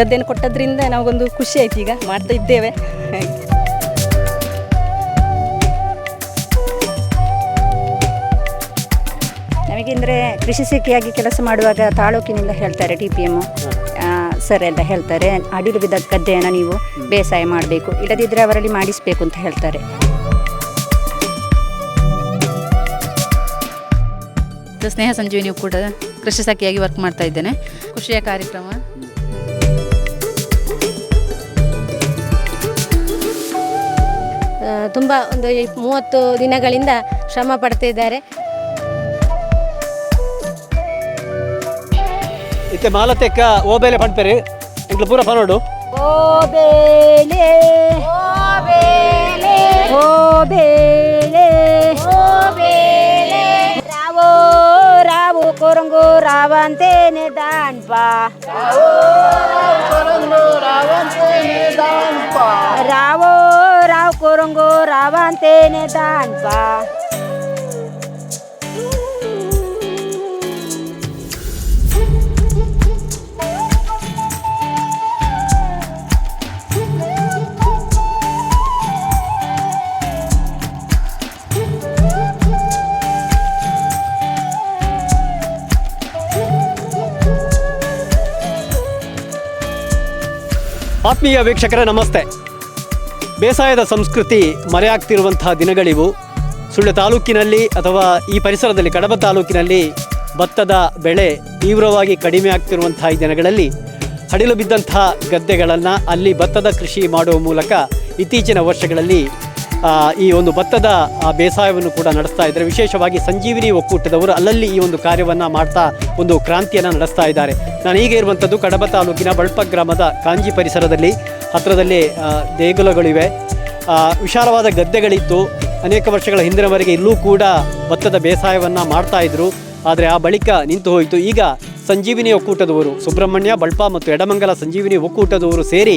ಗದ್ದೆಯನ್ನು ಕೊಟ್ಟದ್ರಿಂದ ನಾವೊಂದು ಖುಷಿ ಆಯ್ತು ಈಗ ಮಾಡ್ತಾ ಇದ್ದೇವೆ. ನಮಗೆಂದರೆ ಕೃಷಿ ಸಿಕ್ಕಿಯಾಗಿ ಕೆಲಸ ಮಾಡುವಾಗ ತಾಲೂಕಿನಿಂದ ಹೇಳ್ತಾರೆ ಟಿ ಪಿ ಎಮ್ಮು ಸರ್ ಎಲ್ಲ ಹೇಳ್ತಾರೆ ಅಡಿಲು ಬಿದ್ದ ಗದ್ದೆಯನ್ನು ನೀವು ಬೇಸಾಯ ಮಾಡಬೇಕು ಇಲ್ಲದಿದ್ದರೆ ಅವರಲ್ಲಿ ಮಾಡಿಸಬೇಕು ಅಂತ ಹೇಳ್ತಾರೆ. ಸ್ನೇಹ ಸಂಜೀವಿನಿಯು ಕೂಡ ಕೃಷಿ ಸಖಿಯಾಗಿ ವರ್ಕ್ ಮಾಡ್ತಾ ಇದ್ದೇನೆ. ಖುಷಿಯ ಕಾರ್ಯಕ್ರಮ. ತುಂಬ ಒಂದು ಈ ಮೂವತ್ತು ದಿನಗಳಿಂದ ಶ್ರಮ ಪಡ್ತಿದ್ದಾರೆ ಇತ್ತೆ ಮಾಲತೆಕ್ಕ ಓಬೇಲೆ ಪಂಪೆರಿ ಇಂಕ್ಲು ಪೂರ ಪನೋಡು ಓಬೇಲೆ. ಓಬೇಲೆ. ಓಬೇಲೆ. ಓಬೇಲೆ. ರಾವೋ ರಾವು ಕೊರಂಗು ರಾವಂತೇನೆ ಬೇಳೆ ರಾವೋ ರಾವು ಕೊರಂಗು ರಾವಂತೇನೆ ದಾನ್ಪ ರಾವೋ ರಾವ್ ಕೊರಂಗು ರಾವಂತೇನೆ ದಾನ್ಪ. ಆತ್ಮೀಯ ವೀಕ್ಷಕರೇ ನಮಸ್ತೆ. ಬೇಸಾಯದ ಸಂಸ್ಕೃತಿ ಮರೆಯಾಗ್ತಿರುವಂತಹ ದಿನಗಳಿವು. ಸುಳ್ಯ ತಾಲೂಕಿನಲ್ಲಿ ಅಥವಾ ಈ ಪರಿಸರದಲ್ಲಿ, ಕಡಬ ತಾಲೂಕಿನಲ್ಲಿ ಭತ್ತದ ಬೆಳೆ ತೀವ್ರವಾಗಿ ಕಡಿಮೆ ಆಗ್ತಿರುವಂತಹ ಈ ದಿನಗಳಲ್ಲಿ ಹಡಿಲು ಬಿದ್ದಂತಹ ಗದ್ದೆಗಳನ್ನು ಅಲ್ಲಿ ಭತ್ತದ ಕೃಷಿ ಮಾಡುವ ಮೂಲಕ ಇತ್ತೀಚಿನ ವರ್ಷಗಳಲ್ಲಿ ಈ ಒಂದು ಭತ್ತದ ಬೇಸಾಯವನ್ನು ಕೂಡ ನಡೆಸ್ತಾ ಇದ್ದಾರೆ. ವಿಶೇಷವಾಗಿ ಸಂಜೀವಿನಿ ಒಕ್ಕೂಟದವರು ಅಲ್ಲಲ್ಲಿ ಈ ಒಂದು ಕಾರ್ಯವನ್ನು ಮಾಡ್ತಾ ಒಂದು ಕ್ರಾಂತಿಯನ್ನು ನಡೆಸ್ತಾ ಇದ್ದಾರೆ. ನಾನು ಈಗ ಇರುವಂಥದ್ದು ಕಡಬ ತಾಲೂಕಿನ ಬಳ್ಪ ಗ್ರಾಮದ ಕಾಂಜಿ ಪರಿಸರದಲ್ಲಿ. ಹತ್ತಿರದಲ್ಲಿ ದೇಗುಲಗಳಿವೆ. ವಿಶಾಲವಾದ ಗದ್ದೆಗಳಿತ್ತು ಅನೇಕ ವರ್ಷಗಳ ಹಿಂದಿನವರೆಗೆ ಇಲ್ಲೂ ಕೂಡ ಭತ್ತದ ಬೇಸಾಯವನ್ನು ಮಾಡ್ತಾ ಇದ್ರು. ಆದರೆ ಆ ಬಳಿಕ ನಿಂತು ಹೋಯಿತು. ಈಗ ಸಂಜೀವಿನಿ ಒಕ್ಕೂಟದವರು, ಸುಬ್ರಹ್ಮಣ್ಯ, ಬಳ್ಪ ಮತ್ತು ಎಡಮಂಗಲ ಸಂಜೀವಿನಿ ಒಕ್ಕೂಟದವರು ಸೇರಿ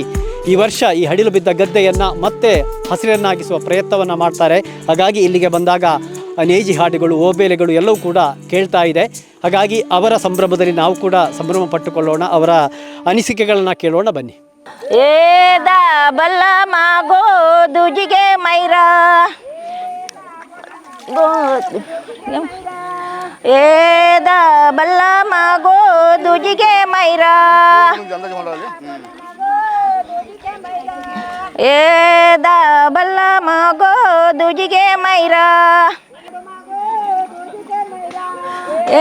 ಈ ವರ್ಷ ಈ ಹಡಿಲು ಬಿದ್ದ ಗದ್ದೆಯನ್ನು ಮತ್ತೆ ಹಸಿರನ್ನಾಗಿಸುವ ಪ್ರಯತ್ನವನ್ನು ಮಾಡ್ತಾರೆ. ಹಾಗಾಗಿ ಇಲ್ಲಿಗೆ ಬಂದಾಗ ನೇಜಿ ಹಾಡುಗಳು, ಓಬೇಲೆಗಳು ಎಲ್ಲವೂ ಕೂಡ ಕೇಳ್ತಾ ಇದೆ. ಹಾಗಾಗಿ ಅವರ ಸಂಭ್ರಮದಲ್ಲಿ ನಾವು ಕೂಡ ಸಂಭ್ರಮ ಪಟ್ಟುಕೊಳ್ಳೋಣ, ಅವರ ಅನಿಸಿಕೆಗಳನ್ನು ಕೇಳೋಣ ಬನ್ನಿ. ಏದ ಬಲ್ಲ ಮಾಗೋ ದುಜಿಗೆ ಮೈರ ಏದ ಬಲ್ಲ ಮಾಗೋ ದುಜಿಗೆ ಮೈರ ಏದ ಬಲ್ಲ ಮಾಗೋ ದುಜಿಗೆ ಮೈರ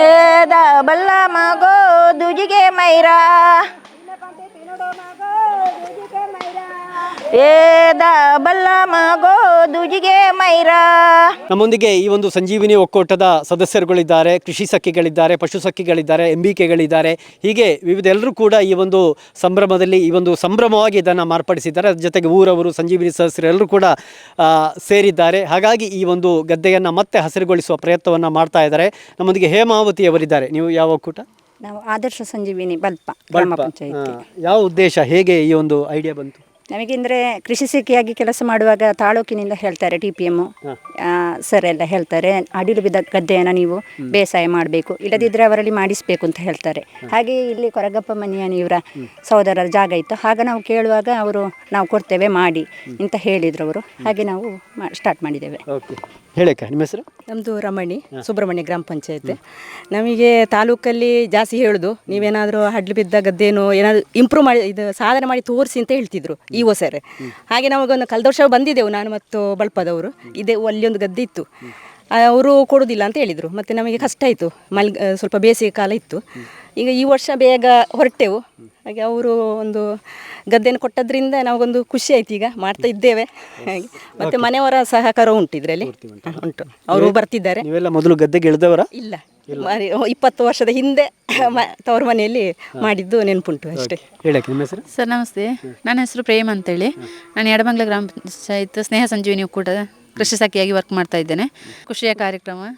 ಏದ ಬಲ್ಲ ಮಗೋ ದುಜಿಗೆ ಮೈರ ಬಲ್ಲ ಮಗೋ ದುಜಿಗೆ ಮೈರ. ನಮ್ಮೊಂದಿಗೆ ಈ ಒಂದು ಸಂಜೀವಿನಿ ಒಕ್ಕೂಟದ ಸದಸ್ಯರುಗಳಿದ್ದಾರೆ ಕೃಷಿ ಸಖಿಗಳಿದ್ದಾರೆ ಪಶು ಸಖಿಗಳಿದ್ದಾರೆ ಎಂಬಿಕೆಗಳಿದ್ದಾರೆ. ಹೀಗೆ ವಿವಿಧ ಎಲ್ಲರೂ ಕೂಡ ಈ ಒಂದು ಸಂಭ್ರಮದಲ್ಲಿ ಈ ಒಂದು ಸಂಭ್ರಮವಾಗಿ ಇದನ್ನು ಮಾರ್ಪಡಿಸಿದ್ದಾರೆ. ಅದ್ರ ಜೊತೆಗೆ ಊರವರು ಸಂಜೀವಿನಿ ಸದಸ್ಯರು ಎಲ್ಲರೂ ಕೂಡ ಆ, ಸೇರಿದ್ದಾರೆ. ಹಾಗಾಗಿ ಈ ಒಂದು ಗದ್ದೆಯನ್ನು ಮತ್ತೆ ಹಸಿರುಗೊಳಿಸುವ ಪ್ರಯತ್ನವನ್ನು ಮಾಡ್ತಾ ಇದ್ದಾರೆ. ನಮ್ಮೊಂದಿಗೆ ಹೇಮಾವತಿ ಅವರಿದ್ದಾರೆ. ನೀವು ಯಾವ ಒಕ್ಕೂಟ? ನಾವು ಆದರ್ಶ ಸಂಜೀವಿನಿ ಬಲ್ಪ ಗ್ರಾಮ ಬಲ್ಪ. ಪಂಚಾಯಿತಿ. ಆ, ಯಾವ ಉದ್ದೇಶ ಹೇಗೆ ಈ ಒಂದು ಐಡಿಯಾ ಬಂತು? ನಮಗೆಂದರೆ ಕೃಷಿ ಸಿಕ್ಕಿಯಾಗಿ ಕೆಲಸ ಮಾಡುವಾಗ ತಾಲೂಕಿನಿಂದ ಹೇಳ್ತಾರೆ ಟಿ ಪಿ ಎಮ್ಮು ಸರ್ ಎಲ್ಲ ಹೇಳ್ತಾರೆ ಅಡಿಲು ಬಿದ್ದ ಗದ್ದೆಯನ್ನು ನೀವು ಬೇಸಾಯ ಮಾಡಬೇಕು ಇಲ್ಲದಿದ್ದರೆ ಅವರಲ್ಲಿ ಮಾಡಿಸಬೇಕು ಅಂತ ಹೇಳ್ತಾರೆ. ಹಾಗೆ ಇಲ್ಲಿ ಕೊರಗಪ್ಪ ಮನೆಯವರ ಸಹೋದರರ ಜಾಗ ಇತ್ತು ಆಗ ನಾವು ಕೇಳುವಾಗ ಅವರು ನಾವು ಕೊಡ್ತೇವೆ ಮಾಡಿ ಅಂತ ಹೇಳಿದರು ಅವರು. ಹಾಗೆ ನಾವು ಸ್ಟಾರ್ಟ್ ಮಾಡಿದ್ದೇವೆ. ಓಕೆ. ಹೇಳಕ್ಕ ನಿಮ್ಮ ಹೆಸರು? ನಮ್ಮದು ರಮಣಿ ಸುಬ್ರಹ್ಮಣ್ಯ ಗ್ರಾಮ ಪಂಚಾಯತ್. ನಮಗೆ ತಾಲೂಕಲ್ಲಿ ಜಾಸ್ತಿ ಹೇಳೋದು ನೀವೇನಾದರೂ ಹಡ್ಲು ಬಿದ್ದ ಗದ್ದೇನು ಏನಾದರೂ ಇಂಪ್ರೂವ್ ಮಾಡಿ ಇದು ಸಾಧನೆ ಮಾಡಿ ತೋರಿಸಿ ಅಂತ ಹೇಳ್ತಿದ್ರು. ಈ ಸರ್. ಹಾಗೆ ನಮಗೊಂದು ಕಳೆದ ವರ್ಷ ಬಂದಿದ್ದೆವು ನಾನು ಮತ್ತು ಬಳಪದವರು. ಇದೇ ಅಲ್ಲಿ ಒಂದು ಗದ್ದೆ ಇತ್ತು. ಅವರು ಕೊಡೋದಿಲ್ಲ ಅಂತ ಹೇಳಿದರು. ಮತ್ತು ನಮಗೆ ಕಷ್ಟ ಆಯಿತು. ಮಲ್ ಸ್ವಲ್ಪ ಬೇಸಿಗೆ ಕಾಲ ಇತ್ತು. ಈಗ ಈ ವರ್ಷ ಬೇಗ ಹೊರಟೆವು. ಹಾಗೆ ಅವರು ಒಂದು ಗದ್ದೆಯನ್ನು ಕೊಟ್ಟದ್ರಿಂದ ನಮಗೊಂದು ಖುಷಿ ಆಯ್ತು ಈಗ ಮಾಡ್ತಾ ಇದ್ದೇವೆ. ಹಾಗೆ. ಮತ್ತೆ ಮನೆಯವರ ಸಹಕಾರ ಉಂಟು ಇದರಲ್ಲಿ. ಉಂಟು ಅವರು ಬರ್ತಿದ್ದಾರೆ. ನೀವೆಲ್ಲ ಮೊದಲು ಗದ್ದೆಗೆ ಇಳಿದವರ? ಇಲ್ಲ. ಮಾರಿ- ಇಪ್ಪತ್ತು ವರ್ಷದ ಹಿಂದೆ ಮ- ತವರು ಮನೆಯಲ್ಲಿ ಮಾಡಿದ್ದು ನೆನಪುಂಟು ಅಷ್ಟೇ. ಹೇಳಕ್ಕೆ ನಿಮ್ಮ ಹೆಸರು? ಸರ್ ನಮಸ್ತೆ. ನನ್ನ ಹೆಸರು ಪ್ರೇಮ್ ಅಂತೇಳಿ. ನಾನು ಎಡಮಂಗ್ಲ ಗ್ರಾಮ ಪಂಚಾಯತ್ ಸ್ನೇಹ ಸಂಜೀವಿನಿ ಒಕ್ಕೂಟ ಕೃಷಿ ಸಖಿಯಾಗಿ ವರ್ಕ್ ಮಾಡ್ತಾ ಇದ್ದೇನೆ. ಖುಷಿಯ ಕಾರ್ಯಕ್ರಮ.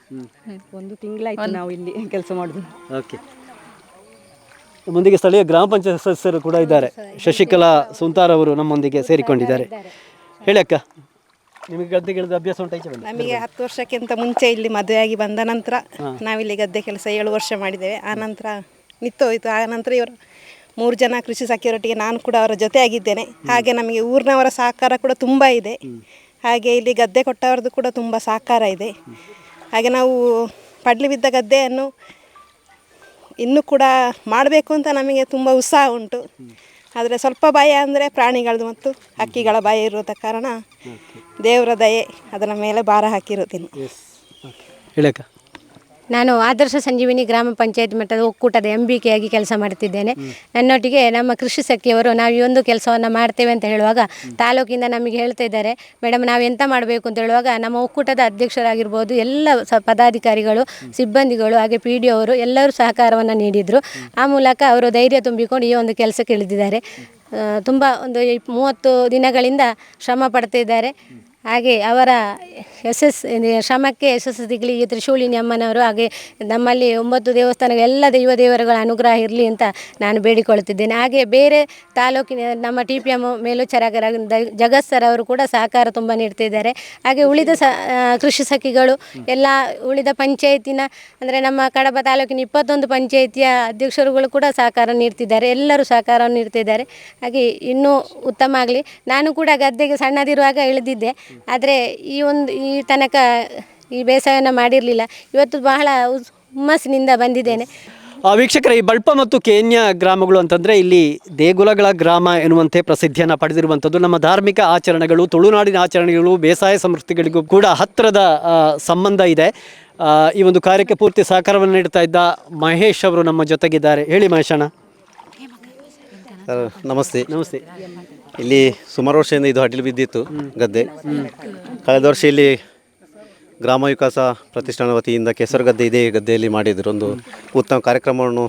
ಒಂದು ತಿಂಗಳಾಯ್ತು ನಾವು ಇಲ್ಲಿ ಕೆಲಸ ಮಾಡುದು. ಓಕೆ. ನಮ್ಮೊಂದಿಗೆ ಸ್ಥಳೀಯ ಗ್ರಾಮ ಪಂಚಾಯತ್ ಸದಸ್ಯರು ಕೂಡ ಇದ್ದಾರೆ. ಶಶಿಕಲಾ ಸುಂತಾರ್ ಅವರು ನಮ್ಮೊಂದಿಗೆ ಸೇರಿಕೊಂಡಿದ್ದಾರೆ. ಹೇಳಿ ಅಕ್ಕ ನಿಮಗೆ ಗದ್ದೆಗಿಳಿದ ಅಭ್ಯಾಸ ಉಂಟು ಬಂದ? ನಮಗೆ ಹತ್ತು ವರ್ಷಕ್ಕಿಂತ ಮುಂಚೆ ಇಲ್ಲಿ ಮದುವೆಯಾಗಿ ಬಂದ ನಂತರ ನಾವಿಲ್ಲಿ ಗದ್ದೆ ಕೆಲಸ ಏಳು ವರ್ಷ ಮಾಡಿದ್ದೇವೆ. ಆ ನಂತರ ನಿಂತೋಯ್ತು ಆ ನಂತರ ಇವರು ಮೂರು ಜನ ಕೃಷಿ ಸೆಕ್ಯೂರಿಟಿಗೆ ನಾನು ಕೂಡ ಅವರ ಜೊತೆಯಾಗಿದ್ದೇನೆ. ಹಾಗೆ ನಮಗೆ ಊರಿನವರ ಸಹಕಾರ ಕೂಡ ತುಂಬ ಇದೆ. ಹಾಗೆ ಇಲ್ಲಿ ಗದ್ದೆ ಕೊಟ್ಟವರದ್ದು ಕೂಡ ತುಂಬ ಸಹಕಾರ ಇದೆ. ಹಾಗೆ ನಾವು ಪಡ್ಲಿ ಬಿದ್ದ ಗದ್ದೆಯನ್ನು ಇನ್ನೂ ಕೂಡ ಮಾಡಬೇಕು ಅಂತ ನಮಗೆ ತುಂಬ ಉತ್ಸಾಹ ಉಂಟು. ಆದರೆ ಸ್ವಲ್ಪ ಭಯ ಅಂದರೆ ಪ್ರಾಣಿಗಳದ್ದು ಮತ್ತು ಹಕ್ಕಿಗಳ ಭಯ ಇರೋದ ಕಾರಣ ದೇವರ ದಯೆ ಅದರ ಮೇಲೆ ಭಾರ ಹಾಕಿರುತ್ತೀನಿ ಹೇಳಕ್ಕ ನಾನು ಆದರ್ಶ ಸಂಜೀವಿನಿ ಗ್ರಾಮ ಪಂಚಾಯತ್ ಮಟ್ಟದ ಒಕ್ಕೂಟದ ಎಂ ಬಿ ಕೆಯಾಗಿ ಕೆಲಸ ಮಾಡ್ತಿದ್ದೇನೆ. ನನ್ನೊಟ್ಟಿಗೆ ನಮ್ಮ ಕೃಷಿ ಸಖಿಯವರು ನಾವು ಈ ಒಂದು ಕೆಲಸವನ್ನು ಮಾಡ್ತೇವೆ ಅಂತ ಹೇಳುವಾಗ ತಾಲೂಕಿಂದ ನಮಗೆ ಹೇಳ್ತಾ ಇದ್ದಾರೆ ಮೇಡಮ್ ನಾವು ಎಂತ ಮಾಡಬೇಕು? ಅಂತ ಹೇಳುವಾಗ ನಮ್ಮ ಒಕ್ಕೂಟದ ಅಧ್ಯಕ್ಷರಾಗಿರ್ಬೋದು ಎಲ್ಲ ಸ ಪದಾಧಿಕಾರಿಗಳು ಸಿಬ್ಬಂದಿಗಳು ಹಾಗೆ ಪಿ ಡಿ ಅವರು ಎಲ್ಲರೂ ಸಹಕಾರವನ್ನು ನೀಡಿದರು. ಆ ಮೂಲಕ ಅವರು ಧೈರ್ಯ ತುಂಬಿಕೊಂಡು ಈ ಒಂದು ಕೆಲಸಕ್ಕೆ ಇಳಿದಿದ್ದಾರೆ. ತುಂಬ ಒಂದು ಮೂವತ್ತು ದಿನಗಳಿಂದ ಶ್ರಮ ಪಡ್ತಿದ್ದಾರೆ. ಹಾಗೆ ಅವರ ಯಶಸ್ ಶ್ರಮಕ್ಕೆ ಯಶಸ್ಸು ಸಿಗಲಿ. ಈ ತ್ರಿಶೂಲಿನಿ ಅಮ್ಮನವರು ಹಾಗೆ ನಮ್ಮಲ್ಲಿ ಒಂಬತ್ತು ದೇವಸ್ಥಾನಗಳ, ಎಲ್ಲ ದೈವ ದೇವರುಗಳ ಅನುಗ್ರಹ ಇರಲಿ ಅಂತ ನಾನು ಬೇಡಿಕೊಳ್ಳುತ್ತಿದ್ದೇನೆ. ಹಾಗೆ ಬೇರೆ ತಾಲೂಕಿನ ನಮ್ಮ ಟಿ ಪಿ ಎಂ ಮೇಲುಚಾರಕರ ಜಗತ್ ಸರ್ ಅವರು ಕೂಡ ಸಹಕಾರ ತುಂಬ ನೀಡ್ತಿದ್ದಾರೆ. ಹಾಗೆ ಉಳಿದ ಸ ಕೃಷಿ ಸಖಿಗಳು, ಎಲ್ಲ ಉಳಿದ ಪಂಚಾಯತಿನ, ಅಂದರೆ ನಮ್ಮ ಕಡಬ ತಾಲೂಕಿನ ಇಪ್ಪತ್ತೊಂದು ಪಂಚಾಯತಿಯ ಅಧ್ಯಕ್ಷರುಗಳು ಕೂಡ ಸಹಕಾರ ನೀಡ್ತಿದ್ದಾರೆ. ಎಲ್ಲರೂ ಸಹಕಾರವನ್ನು ನೀಡ್ತಿದ್ದಾರೆ. ಹಾಗೆ ಇನ್ನೂ ಉತ್ತಮ ಆಗಲಿ. ನಾನು ಕೂಡ ಗದ್ದೆಗೆ ಸಣ್ಣದಿರುವಾಗ ಇಳಿದಿದ್ದೆ. ಆದರೆ ಈ ಒಂದು ಈ ತನಕ ಈ ಬೇಸಾಯವನ್ನು ಮಾಡಿರಲಿಲ್ಲ. ಇವತ್ತು ಬಹಳ ಹುಮ್ಮಸ್ಸಿನಿಂದ ಬಂದಿದ್ದೇನೆ. ವೀಕ್ಷಕರ ವೀಕ್ಷಕರೇ ಈ ಬಳ್ಪ ಮತ್ತು ಕೇನ್ಯ ಗ್ರಾಮಗಳು ಅಂತಂದರೆ ಇಲ್ಲಿ ದೇಗುಲಗಳ ಗ್ರಾಮ ಎನ್ನುವಂತೆ ಪ್ರಸಿದ್ಧಿಯನ್ನು ಪಡೆದಿರುವಂಥದ್ದು. ನಮ್ಮ ಧಾರ್ಮಿಕ ಆಚರಣೆಗಳು ತುಳುನಾಡಿನ ಆಚರಣೆಗಳು ಬೇಸಾಯ ಸಂಸ್ಕೃತಿಗಳಿಗೂ ಕೂಡ ಹತ್ತಿರದ ಸಂಬಂಧ ಇದೆ. ಈ ಒಂದು ಕಾರ್ಯಕ್ಕೆ ಪೂರ್ತಿ ಸಹಕಾರವನ್ನು ನೀಡ್ತಾ ಇದ್ದ ಮಹೇಶ್ ಅವರು ನಮ್ಮ ಜೊತೆಗಿದ್ದಾರೆ. ಹೇಳಿ ಮಹೇಶಣ್ಣ. ಸರ್ ನಮಸ್ತೆ. ನಮಸ್ತೆ. ಇಲ್ಲಿ ಸುಮಾರು ವರ್ಷದಿಂದ ಇದು ಅಡ್ಡಿಲು ಬಿದ್ದಿತ್ತು ಗದ್ದೆ. ಕಳೆದ ವರ್ಷ ಇಲ್ಲಿ ಗ್ರಾಮ ವಿಕಾಸ ಪ್ರತಿಷ್ಠಾನ ವತಿಯಿಂದ ಕೆಸರು ಗದ್ದೆ ಇದೇ ಗದ್ದೆಯಲ್ಲಿ ಮಾಡಿದ್ರು. ಒಂದು ಉತ್ತಮ ಕಾರ್ಯಕ್ರಮವನ್ನು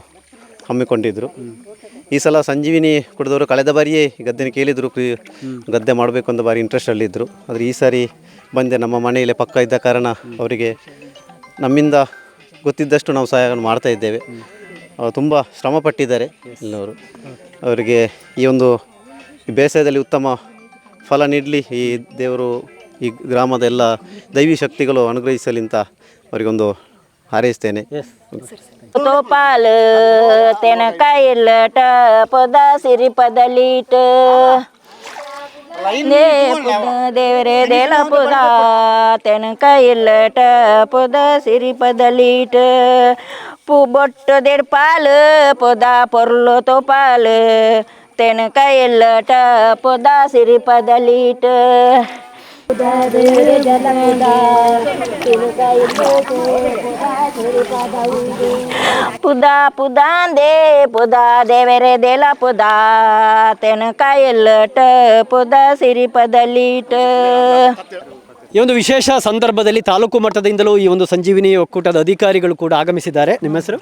ಹಮ್ಮಿಕೊಂಡಿದ್ದರು ಈ ಸಲ ಸಂಜೀವಿನಿ ಕುಡಿದವರು ಕಳೆದ ಬಾರಿಯೇ ಗದ್ದೆನ ಕೇಳಿದರು ಕೃ- ಗದ್ದೆ ಮಾಡಬೇಕು ಅಂತ ಬಾರಿ ಇಂಟ್ರೆಸ್ಟಲ್ಲಿದ್ದರು ಆದರೆ ಈ ಸಾರಿ ಬಂದೆ ನಮ್ಮ ಮನೆಯಲ್ಲೇ ಪಕ್ಕ ಇದ್ದ ಕಾರಣ ಅವರಿಗೆ ನಮ್ಮಿಂದ ಗೊತ್ತಿದ್ದಷ್ಟು ನಾವು ಸಹಾಯವನ್ನು ಮಾಡ್ತಾ ಇದ್ದೇವೆ. ಅವರು ತುಂಬ ಶ್ರಮ ಪಟ್ಟಿದ್ದಾರೆ ಎಲ್ಲವರು ಅವರಿಗೆ ಈ ಒಂದು ಬೇಸಾಯದಲ್ಲಿ ಉತ್ತಮ ಫಲ ನೀಡಲಿ ಈ ದೇವರು ಈ ಗ್ರಾಮದ ಎಲ್ಲ ದೈವಿ ಶಕ್ತಿಗಳು ಅನುಗ್ರಹಿಸಲಿ ಅಂತ ಅವರಿಗೊಂದು ಹಾರೈಸ್ತೇನೆ. ತೋಪಾಲ ತೆನಕಾಯಿಲ್ಲ ಪದ ಸಿರಿ ಪದಲೀಟ ದೇ ಪುದ ದೇವರೇ ದೇಲ ಪುದ ತೆನಕಾಯಿಲ್ಲ ಪದ ಸಿರಿ ಪದಲೀಟ ಪು ಬೊಟ್ಟು ದೇರ್ಪಾಲ ಪೊದ ಪೊರ್ಲು ತೋಪಾಲ ಪೊದ ಸಿರಿ ಪದಲೀಟ ಪುದಾ ದೇ ಪುದ ದೇವರೆ ದೇಲ ಪುದ. ತೆನಕಾಯಲ್ಲಟ ಪುದಾ ಸಿರಿ ಪದಲೀಟ ಈ ಒಂದು ವಿಶೇಷ ಸಂದರ್ಭದಲ್ಲಿ ತಾಲೂಕು ಮಟ್ಟದಿಂದಲೂ ಈ ಒಂದು ಸಂಜೀವಿನಿ ಒಕ್ಕೂಟದ ಅಧಿಕಾರಿಗಳು ಕೂಡ ಆಗಮಿಸಿದ್ದಾರೆ. ನಿಮ್ಮ ಹೆಸರು?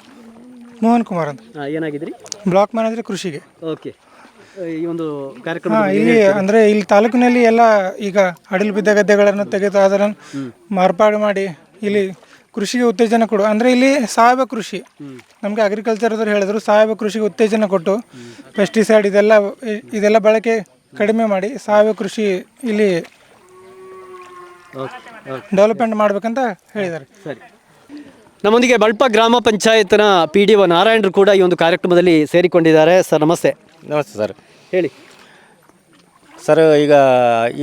ಮೋಹನ್ ಕುಮಾರ್ ಅಂತ. ಆ, ಏನಾಗಿದ್ರಿ ಬ್ಲಾಕ್ ಮ್ಯಾನೇಜರ್ ಕೃಷಿಗೆ. ಓಕೆ. ಈ ಒಂದು ಕಾರ್ಯಕ್ರಮ ಹಾ ಇಲ್ಲಿ ಅಂದ್ರೆ ಇಲ್ಲಿ ತಾಲೂಕಿನಲ್ಲಿ ಎಲ್ಲ ಈಗ ಅಡಿಲು ಬಿದ್ದ ಗದ್ದೆಗಳನ್ನು ತೆಗೆದು ಅದನ್ನು ಮಾರ್ಪಾಡು ಮಾಡಿ ಇಲ್ಲಿ ಕೃಷಿಗೆ ಉತ್ತೇಜನ ಕೊಡು. ಅಂದ್ರೆ ಇಲ್ಲಿ ಸಾವಯವ ಕೃಷಿ. ನಮಗೆ ಅಗ್ರಿಕಲ್ಚರ್ ಹೇಳಿದ್ರು ಸಾವಯವ ಕೃಷಿಗೆ ಉತ್ತೇಜನ ಕೊಟ್ಟು ಪೆಸ್ಟಿಸೈಡ್ ಇದೆಲ್ಲ ಇದೆಲ್ಲ ಬಳಕೆ ಕಡಿಮೆ ಮಾಡಿ ಸಾವಯವ ಕೃಷಿ ಇಲ್ಲಿ ಡೆವಲಪ್ಮೆಂಟ್ ಮಾಡ್ಬೇಕಂತ ಹೇಳಿದ್ದಾರೆ. ಸರಿ. ನಮ್ಮೊಂದಿಗೆ ಬಳ್ಪ ಗ್ರಾಮ ಪಂಚಾಯತ್ನ ಪಿ ಡಿ ಒ ನಾರಾಯಣರು ಕೂಡ ಈ ಒಂದು ಕಾರ್ಯಕ್ರಮದಲ್ಲಿ ಸೇರಿಕೊಂಡಿದ್ದಾರೆ. ಸರ್ ನಮಸ್ತೆ. ನಮಸ್ತೆ ಸರ್. ಹೇಳಿ. ಸರ್, ಈಗ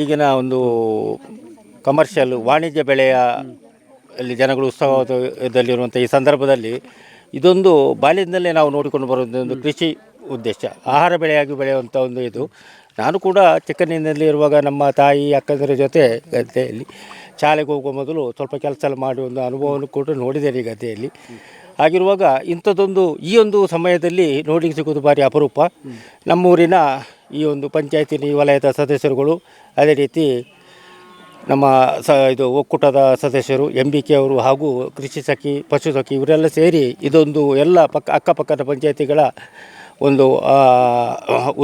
ಈಗಿನ ಒಂದು ಕಮರ್ಷಿಯಲ್ ವಾಣಿಜ್ಯ ಬೆಳೆಯ ಅಲ್ಲಿ ಜನಗಳು ಉತ್ಸವದಲ್ಲಿರುವಂಥ ಈ ಸಂದರ್ಭದಲ್ಲಿ ಇದೊಂದು ಬಾಲ್ಯದಿಂದಲೇ ನಾವು ನೋಡಿಕೊಂಡು ಬರುವಂಥ ಒಂದು ಕೃಷಿ ಉದ್ದೇಶ. ಆಹಾರ ಬೆಳೆಯಾಗಿ ಬೆಳೆಯುವಂಥ ಒಂದು ಇದು. ನಾನು ಕೂಡ ಚಿಕ್ಕನಿನಲ್ಲಿ ಇರುವಾಗ ನಮ್ಮ ತಾಯಿ, ಅಕ್ಕಂದಿರ ಜೊತೆ ಗದ್ದೆಯಲ್ಲಿ ಶಾಲೆಗೆ ಹೋಗುವ ಮೊದಲು ಸ್ವಲ್ಪ ಕೆಲಸ ಮಾಡಿ ಒಂದು ಅನುಭವವನ್ನು ಕೂಡ ನೋಡಿದ್ದೇನೆ ಗದ್ದೆಯಲ್ಲಿ. ಹಾಗಿರುವಾಗ ಇಂಥದ್ದೊಂದು ಈ ಒಂದು ಸಮಯದಲ್ಲಿ ನೋಡಲಿಕ್ಕೆ ಸಿಗೋದು ಭಾರಿ ಅಪರೂಪ. ನಮ್ಮೂರಿನ ಈ ಒಂದು ಪಂಚಾಯತಿನ ವಲಯದ ಸದಸ್ಯರುಗಳು ಅದೇ ರೀತಿ ನಮ್ಮ ಸ ಇದು ಒಕ್ಕೂಟದ ಸದಸ್ಯರು ಎಂ ಬಿ ಕೆ ಅವರು ಹಾಗೂ ಕೃಷಿ ಸಖಿ ಪಶು ಸಖಿ ಇವರೆಲ್ಲ ಸೇರಿ ಇದೊಂದು ಎಲ್ಲ ಪಕ್ಕ ಅಕ್ಕಪಕ್ಕದ ಪಂಚಾಯತಿಗಳ ಒಂದು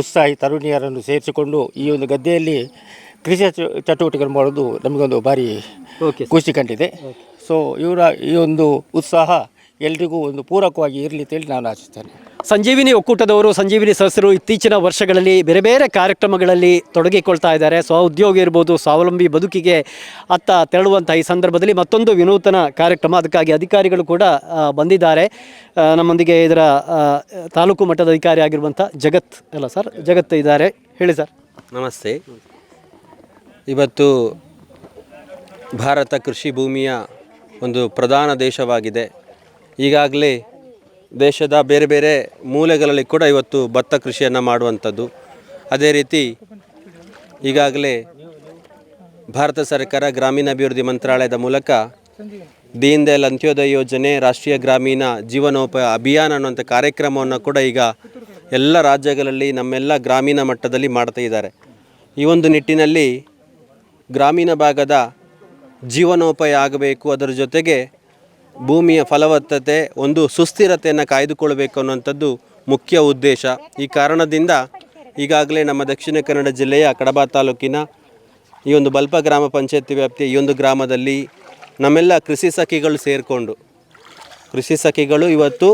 ಉತ್ಸಾಹಿ ತರುಣಿಯರನ್ನು ಸೇರಿಸಿಕೊಂಡು ಈ ಒಂದು ಗದ್ದೆಯಲ್ಲಿ ಕೃಷಿ ಚಟುವಟಿಕೆಗಳು ಚಟುವಟಿಕೆ ಮಾಡೋದು ನಮಗೊಂದು ಭಾರಿ ಖುಷಿ ಕಂಡಿದೆ. ಸೊ ಇವರ ಈ ಒಂದು ಉತ್ಸಾಹ ಎಲ್ರಿಗೂ ಒಂದು ಪೂರಕವಾಗಿ ಇರಲಿ ಅಂತೇಳಿ ನಾನು ಆಶಿಸ್ತೇನೆ. ಸಂಜೀವಿನಿ ಒಕ್ಕೂಟದವರು ಸಂಜೀವಿನಿ ಸದಸ್ಯರು ಇತ್ತೀಚಿನ ವರ್ಷಗಳಲ್ಲಿ ಬೇರೆ ಬೇರೆ ಕಾರ್ಯಕ್ರಮಗಳಲ್ಲಿ ತೊಡಗಿಕೊಳ್ತಾ ಇದ್ದಾರೆ. ಸ್ವ ಉದ್ಯೋಗ ಇರ್ಬೋದು ಸ್ವಾವಲಂಬಿ ಬದುಕಿಗೆ ಅತ್ತ ತೆರಳುವಂಥ ಈ ಸಂದರ್ಭದಲ್ಲಿ ಮತ್ತೊಂದು ವಿನೂತನ ಕಾರ್ಯಕ್ರಮ. ಅದಕ್ಕಾಗಿ ಅಧಿಕಾರಿಗಳು ಕೂಡ ಬಂದಿದ್ದಾರೆ. ನಮ್ಮೊಂದಿಗೆ ಇದರ ತಾಲೂಕು ಮಟ್ಟದ ಅಧಿಕಾರಿ ಆಗಿರುವಂಥ ಜಗತ್ ಅಲ್ಲ ಸರ್? ಜಗತ್ ಇದ್ದಾರೆ. ಹೇಳಿ ಸರ್. ನಮಸ್ತೆ. ಇವತ್ತು ಭಾರತ ಕೃಷಿ ಭೂಮಿಯ ಒಂದು ಪ್ರಧಾನ ದೇಶವಾಗಿದೆ. ಈಗಾಗಲೇ ದೇಶದ ಬೇರೆ ಬೇರೆ ಮೂಲೆಗಳಲ್ಲಿ ಕೂಡ ಇವತ್ತು ಭತ್ತ ಕೃಷಿಯನ್ನು ಮಾಡುವಂಥದ್ದು. ಅದೇ ರೀತಿ ಈಗಾಗಲೇ ಭಾರತ ಸರ್ಕಾರ ಗ್ರಾಮೀಣಾಭಿವೃದ್ಧಿ ಮಂತ್ರಾಲಯದ ಮೂಲಕ ದೀನ್ ದಯಾಲ್ ಅಂತ್ಯೋದಯ ಯೋಜನೆ, ರಾಷ್ಟ್ರೀಯ ಗ್ರಾಮೀಣ ಜೀವನೋಪಾಯ ಅಭಿಯಾನ ಅನ್ನುವಂಥ ಕಾರ್ಯಕ್ರಮವನ್ನು ಕೂಡ ಈಗ ಎಲ್ಲ ರಾಜ್ಯಗಳಲ್ಲಿ ನಮ್ಮೆಲ್ಲ ಗ್ರಾಮೀಣ ಮಟ್ಟದಲ್ಲಿ ಮಾಡ್ತಾ ಇದ್ದಾರೆ. ಈ ಒಂದು ನಿಟ್ಟಿನಲ್ಲಿ ಗ್ರಾಮೀಣ ಭಾಗದ ಜೀವನೋಪಾಯ ಆಗಬೇಕು, ಅದರ ಜೊತೆಗೆ ಭೂಮಿಯ ಫಲವತ್ತತೆ, ಒಂದು ಸುಸ್ಥಿರತೆಯನ್ನು ಕಾಯ್ದುಕೊಳ್ಬೇಕು ಅನ್ನುವಂಥದ್ದು ಮುಖ್ಯ ಉದ್ದೇಶ. ಈ ಕಾರಣದಿಂದ ಈಗಾಗಲೇ ನಮ್ಮ ದಕ್ಷಿಣ ಕನ್ನಡ ಜಿಲ್ಲೆಯ ಕಡಬ ತಾಲೂಕಿನ ಈ ಒಂದು ಬಲ್ಪ ಗ್ರಾಮ ಪಂಚಾಯತಿ ವ್ಯಾಪ್ತಿಯ ಈ ಒಂದು ಗ್ರಾಮದಲ್ಲಿ ನಮ್ಮೆಲ್ಲ ಕೃಷಿ ಸಖಿಗಳು ಸೇರಿಕೊಂಡು, ಕೃಷಿ ಸಖಿಗಳು ಇವತ್ತು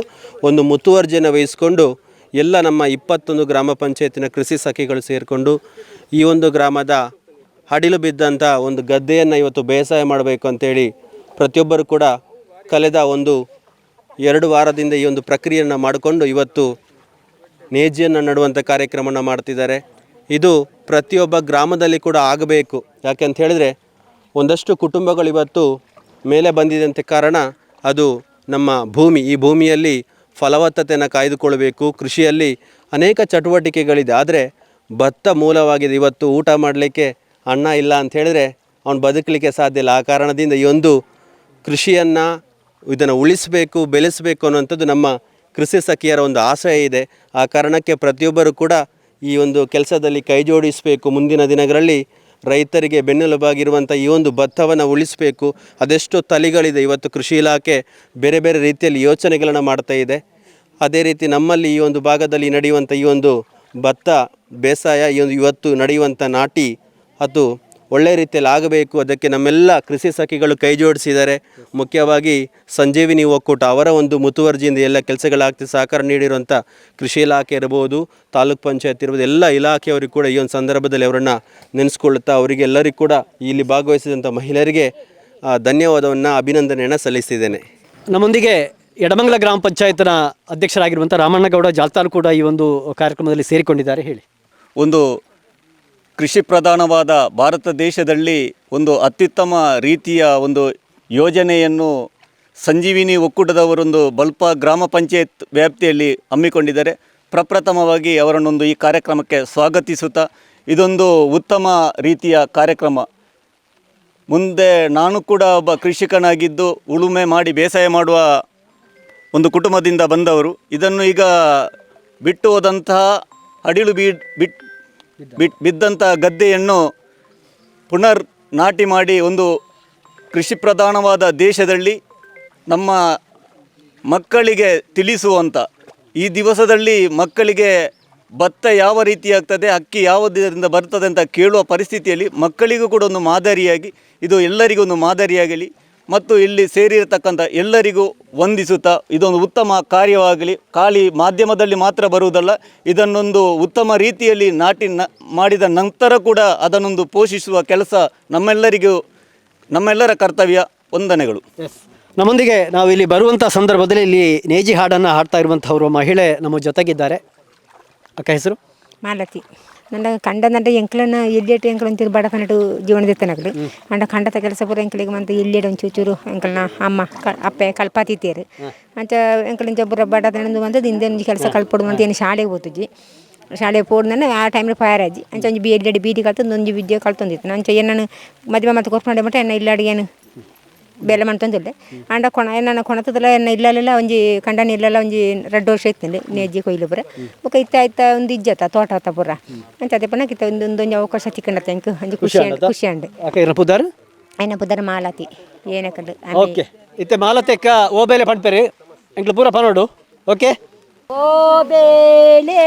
ಒಂದು ಮುತುವರ್ಜಿಯನ್ನು ವಹಿಸಿಕೊಂಡು ಎಲ್ಲ ನಮ್ಮ ಇಪ್ಪತ್ತೊಂದು ಗ್ರಾಮ ಪಂಚಾಯತಿನ ಕೃಷಿ ಸಖಿಗಳು ಸೇರಿಕೊಂಡು ಈ ಒಂದು ಗ್ರಾಮದ ಹಡಿಲು ಬಿದ್ದಂಥ ಒಂದು ಗದ್ದೆಯನ್ನು ಇವತ್ತು ಬೇಸಾಯ ಮಾಡಬೇಕು ಅಂತೇಳಿ ಪ್ರತಿಯೊಬ್ಬರು ಕೂಡ ಕಳೆದ ಒಂದು ಎರಡು ವಾರದಿಂದ ಈ ಒಂದು ಪ್ರಕ್ರಿಯೆಯನ್ನು ಮಾಡಿಕೊಂಡು ಇವತ್ತು ನೇಜಿಯನ್ನು ನಡುವಂಥ ಕಾರ್ಯಕ್ರಮವನ್ನು ಮಾಡ್ತಿದ್ದಾರೆ. ಇದು ಪ್ರತಿಯೊಬ್ಬ ಗ್ರಾಮದಲ್ಲಿ ಕೂಡ ಆಗಬೇಕು. ಯಾಕೆ ಅಂತ ಹೇಳಿದ್ರೆ ಒಂದಷ್ಟು ಕುಟುಂಬಗಳು ಇವತ್ತು ಮೇಲೆ ಬಂದಿದಂತೆ ಕಾರಣ ಅದು ನಮ್ಮ ಭೂಮಿ. ಈ ಭೂಮಿಯಲ್ಲಿ ಫಲವತ್ತತೆಯನ್ನು ಕಾಯ್ದುಕೊಳ್ಬೇಕು ಕೃಷಿಯಲ್ಲಿ ಅನೇಕ ಚಟುವಟಿಕೆಗಳಿದೆ. ಆದರೆ ಭತ್ತ ಮೂಲವಾಗಿದೆ. ಇವತ್ತು ಊಟ ಮಾಡಲಿಕ್ಕೆ ಅನ್ನ ಇಲ್ಲ ಅಂತ ಹೇಳಿದ್ರೆ ಅವನು ಬದುಕಲಿಕ್ಕೆ ಸಾಧ್ಯ ಇಲ್ಲ. ಆ ಕಾರಣದಿಂದ ಈ ಒಂದು ಕೃಷಿಯನ್ನು ಇದನ್ನು ಉಳಿಸಬೇಕು, ಬೆಳೆಸಬೇಕು ಅನ್ನುವಂಥದ್ದು ನಮ್ಮ ಕೃಷಿ ಸಖಿಯರ ಒಂದು ಆಶಯ ಇದೆ. ಆ ಕಾರಣಕ್ಕೆ ಪ್ರತಿಯೊಬ್ಬರು ಕೂಡ ಈ ಒಂದು ಕೆಲಸದಲ್ಲಿ ಕೈ ಜೋಡಿಸಬೇಕು. ಮುಂದಿನ ದಿನಗಳಲ್ಲಿ ರೈತರಿಗೆ ಬೆನ್ನೆಲುಬಾಗಿರುವಂಥ ಈ ಒಂದು ಭತ್ತವನ್ನು ಉಳಿಸಬೇಕು. ಅದೆಷ್ಟೋ ತಲೆಗಳಿದೆ. ಇವತ್ತು ಕೃಷಿ ಇಲಾಖೆ ಬೇರೆ ಬೇರೆ ರೀತಿಯಲ್ಲಿ ಯೋಚನೆಗಳನ್ನು ಮಾಡ್ತಾ ಇದೆ. ಅದೇ ರೀತಿ ನಮ್ಮಲ್ಲಿ ಈ ಒಂದು ಭಾಗದಲ್ಲಿ ನಡೆಯುವಂಥ ಈ ಒಂದು ಭತ್ತ ಬೇಸಾಯ, ಈ ಒಂದು ಇವತ್ತು ನಡೆಯುವಂಥ ನಾಟಿ, ಅದು ಒಳ್ಳೆಯ ರೀತಿಯಲ್ಲಿ ಆಗಬೇಕು. ಅದಕ್ಕೆ ನಮ್ಮೆಲ್ಲ ಕೃಷಿ ಸಖಿಗಳು ಕೈ ಜೋಡಿಸಿದ್ದಾರೆ. ಮುಖ್ಯವಾಗಿ ಸಂಜೀವಿನಿ ಒಕ್ಕೂಟ ಅವರ ಒಂದು ಮುತುವರ್ಜಿಯಿಂದ ಎಲ್ಲ ಕೆಲಸಗಳಾಗ್ತಿ ಸಹಕಾರ ನೀಡಿರುವಂಥ ಕೃಷಿ ಇಲಾಖೆ ಇರ್ಬೋದು ತಾಲೂಕ್ ಪಂಚಾಯತ್ ಇರ್ಬೋದು ಎಲ್ಲ ಇಲಾಖೆಯವರಿಗೆ ಕೂಡ ಈ ಒಂದು ಸಂದರ್ಭದಲ್ಲಿ ಅವರನ್ನು ನೆನೆಸ್ಕೊಳ್ಳುತ್ತಾ ಅವರಿಗೆ ಎಲ್ಲರಿಗೂ ಕೂಡ ಇಲ್ಲಿ ಭಾಗವಹಿಸಿದಂಥ ಮಹಿಳೆಯರಿಗೆ ಧನ್ಯವಾದವನ್ನು ಅಭಿನಂದನೆಯನ್ನು ಸಲ್ಲಿಸಿದ್ದೇನೆ ನಮ್ಮೊಂದಿಗೆ ಎಡಮಂಗಲ ಗ್ರಾಮ ಪಂಚಾಯತ್ನ ಅಧ್ಯಕ್ಷರಾಗಿರುವಂಥ ರಾಮಣ್ಣಗೌಡ ಜಾಲ್ತಾಲ್ ಕೂಡ ಈ ಒಂದು ಕಾರ್ಯಕ್ರಮದಲ್ಲಿ ಸೇರಿಕೊಂಡಿದ್ದಾರೆ. ಹೇಳಿ. ಒಂದು ಕೃಷಿ ಪ್ರಧಾನವಾದ ಭಾರತ ದೇಶದಲ್ಲಿ ಒಂದು ಅತ್ಯುತ್ತಮ ರೀತಿಯ ಒಂದು ಯೋಜನೆಯನ್ನು ಸಂಜೀವಿನಿ ಒಕ್ಕೂಟದವರೊಂದು ಬಲ್ಪ ಗ್ರಾಮ ಪಂಚಾಯತ್ ವ್ಯಾಪ್ತಿಯಲ್ಲಿ ಹಮ್ಮಿಕೊಂಡಿದ್ದಾರೆ. ಪ್ರಪ್ರಥಮವಾಗಿ ಅವರನ್ನೊಂದು ಈ ಕಾರ್ಯಕ್ರಮಕ್ಕೆ ಸ್ವಾಗತಿಸುತ್ತಾ ಇದೊಂದು ಉತ್ತಮ ರೀತಿಯ ಕಾರ್ಯಕ್ರಮ. ಮುಂದೆ ನಾನು ಕೂಡ ಒಬ್ಬ ಕೃಷಿಕನಾಗಿದ್ದು ಉಳುಮೆ ಮಾಡಿ ಬೇಸಾಯ ಮಾಡುವ ಒಂದು ಕುಟುಂಬದಿಂದ ಬಂದವರು. ಇದನ್ನು ಈಗ ಬಿಟ್ಟು ಹೋದಂತಹ ಅಡಿಲು ಬೀ ಬಿಟ್ ಬಿಟ್ ಬಿದ್ದಂತಹ ಗದ್ದೆಯನ್ನು ಪುನರ್ ನಾಟಿ ಮಾಡಿ ಒಂದು ಕೃಷಿ ಪ್ರಧಾನವಾದ ದೇಶದಲ್ಲಿ ನಮ್ಮ ಮಕ್ಕಳಿಗೆ ತಿಳಿಸುವಂಥ ಈ ದಿವಸದಲ್ಲಿ ಮಕ್ಕಳಿಗೆ ಭತ್ತ ಯಾವ ರೀತಿ ಆಗ್ತದೆ, ಅಕ್ಕಿ ಯಾವುದರಿಂದ ಬರ್ತದೆ ಅಂತ ಕೇಳುವ ಪರಿಸ್ಥಿತಿಯಲ್ಲಿ ಮಕ್ಕಳಿಗೂ ಕೂಡ ಒಂದು ಮಾದರಿಯಾಗಿ, ಇದು ಎಲ್ಲರಿಗೂ ಒಂದು ಮಾದರಿಯಾಗಲಿ ಮತ್ತು ಇಲ್ಲಿ ಸೇರಿರತಕ್ಕಂಥ ಎಲ್ಲರಿಗೂ ವಂದಿಸುತ್ತಾ ಇದೊಂದು ಉತ್ತಮ ಕಾರ್ಯವಾಗಲಿ. ಖಾಲಿ ಮಾಧ್ಯಮದಲ್ಲಿ ಮಾತ್ರ ಬರುವುದಲ್ಲ ಇದನ್ನೊಂದು ಉತ್ತಮ ರೀತಿಯಲ್ಲಿ ನಾಟಿ ನ ಮಾಡಿದ ನಂತರ ಕೂಡ ಅದನ್ನೊಂದು ಪೋಷಿಸುವ ಕೆಲಸ ನಮ್ಮೆಲ್ಲರಿಗೂ ನಮ್ಮೆಲ್ಲರ ಕರ್ತವ್ಯ. ವಂದನೆಗಳು. ನಮ್ಮೊಂದಿಗೆ ನಾವು ಇಲ್ಲಿ ಬರುವಂಥ ಸಂದರ್ಭದಲ್ಲಿ ಇಲ್ಲಿ ನೇಜಿ ಹಾಡನ್ನು ಹಾಡ್ತಾ ಇರುವಂಥವರು ಮಹಿಳೆ ನಮ್ಮ ಜೊತೆಗಿದ್ದಾರೆ. ಅಕ್ಕ ಹೆಸರು? ಮಾಲತಿ. ನನ್ನ ಕಂಡ ನಂಡ ಎಂಕ್ಲನ ಎಲ್ಲಿಯಟ್ಟು ಎಂಕ್ಲ ಅಂತೀರು ಬಡ ಕನ್ನಡ ಜೀವನದ ತನಗಳು ಅಂಡ ಕಂಡತ ಕೆಲಸ ಪೂರ ಎಂಕ್ಲಿಗೆ ಮಂತ ಎಲ್ಲಿಯಡ ಒಂಚೂರು ಚೂರು ಎಂಕ್ಲನ ಅಮ್ಮ ಅಪ್ಪೆ ಕಲ್ಪಾತಿತ್ತೀರು. ಅಂಚ ಎಂಕ್ಲಿನ ಜಬ್ಬರ ಬಡ ತನದು ಬಂದದ್ದು ಹಿಂದೆ ಕೆಲಸ ಕಲ್ಪೊಡು ಅಂತ ಏನು ಶಾಲೆಗೆ ಹೋತುಜಿ ಶಾಲೆಗೆ ಪೋಡ್ನ ಆ ಟೈಮ್ಲಿ ಫೈರ್ ಆಜಿ ಅಂಚ ಒಂಜಿ ಬಿ ಎಲ್ಲಿ ಬೀದಿ ಕಲ್ತು ಒಂಜಿ ವಿದ್ಯೆ ಕಲ್ತೊಂದಿತ್ತು. ಅಂಚ ಏನು ನಾನು ಮದುವೆ ಮತ್ತೆ ಕೊರ್ಕೊಂಡೆ ಮಟ್ಟ ಇಲ್ಲ ಇಲ್ಲಾಡಿ ಏನು ಬೆಲೆ ಮಾಡ್ತಂದಿಲ್ಲ ಅಂಡ ಕೊಣ ನನ್ನ ಕೊಣತದಲ್ಲ ಎನ್ನ ಇಲ್ಲಲ್ಲ ಒಂಜಿ ಕಂಡನ ಇಲ್ಲಲ್ಲ ಒಂಜಿ ರೆಡ್ ವರ್ಷ ಇತ್ತಂದು ನೇಜಿ ಕೊಯ್ಲು ಬರ ಬೊಕ ಇತ್ತ ಇತ್ತ ಒಂದು ಇಜ್ಜತ ತೋಟ ಆತ ಪುರ. ಅಂತ ಅದೇ ಪಣ ಕಿತ್ತ ಒಂದು ಒಂದೊಂದು ಅವಕಾಶ ತಿಕ್ಕಂಡತ್ತ ಎಂಕ್ ಒಂಜಿ ಖುಷಿ ಅಂಡ್ ಖುಷಿ ಅಂಡ್ ಪುದಾರ್ ಐನ ಪುದರ ಮಾಲಾತಿ ಏನಕ್ಕಂಡು ಓಕೆ. ಇತ್ತೆ ಮಾಲತೆಕ್ಕ ಓ ಬೇಲೆ ಪಡ್ಪೇರಿ ಎಂಕ್ಲು ಪೂರ ಪನೋಡು. ಓಕೆ? ಓ ಬೇಲೆ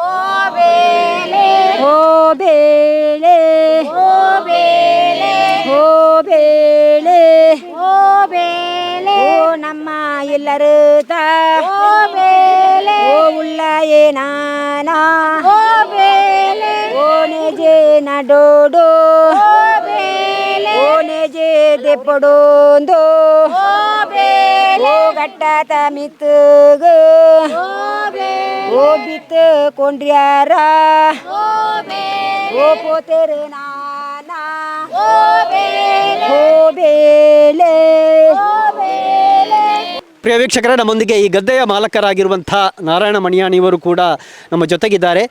ಓ ಬೇಲೆ ಓ ಬೇಲೆ ಓ ಬೇಳೆ ಓ ಬೇಳೆ ಓ ಬೇಳೆ ಓ ನಮ್ಮ ಎಲ್ಲರೂ ತಾ ಓ ಉಳ್ಳ ಏನಾನ ಓ ನೆಜೆ ನಡೋಡೋ ಓ ನೆಜೆ ದೆಪ್ಪಡೋಂದೋ ಓ ಗಟ್ಟ ತಮಿತ್ತುಗ ಓ ಬಿತ್ತು ಕೊಂಡ್ರ್ಯಾರ ಓ ಪೋತೆರೆ ನಾನಾ ಓ ಬೇಲೆ ಪ್ರಿಯ ವೀಕ್ಷಕರೇ ನಮ್ಮೊಂದಿಗೆ ಈ ಗದ್ದೆಯ ಮಾಲಕರಾಗಿರುವಂಥ ನಾರಾಯಣ ಮಣಿಯಾಣಿಯವರು ಕೂಡ ನಮ್ಮ ಜೊತೆಗಿದ್ದಾರೆ.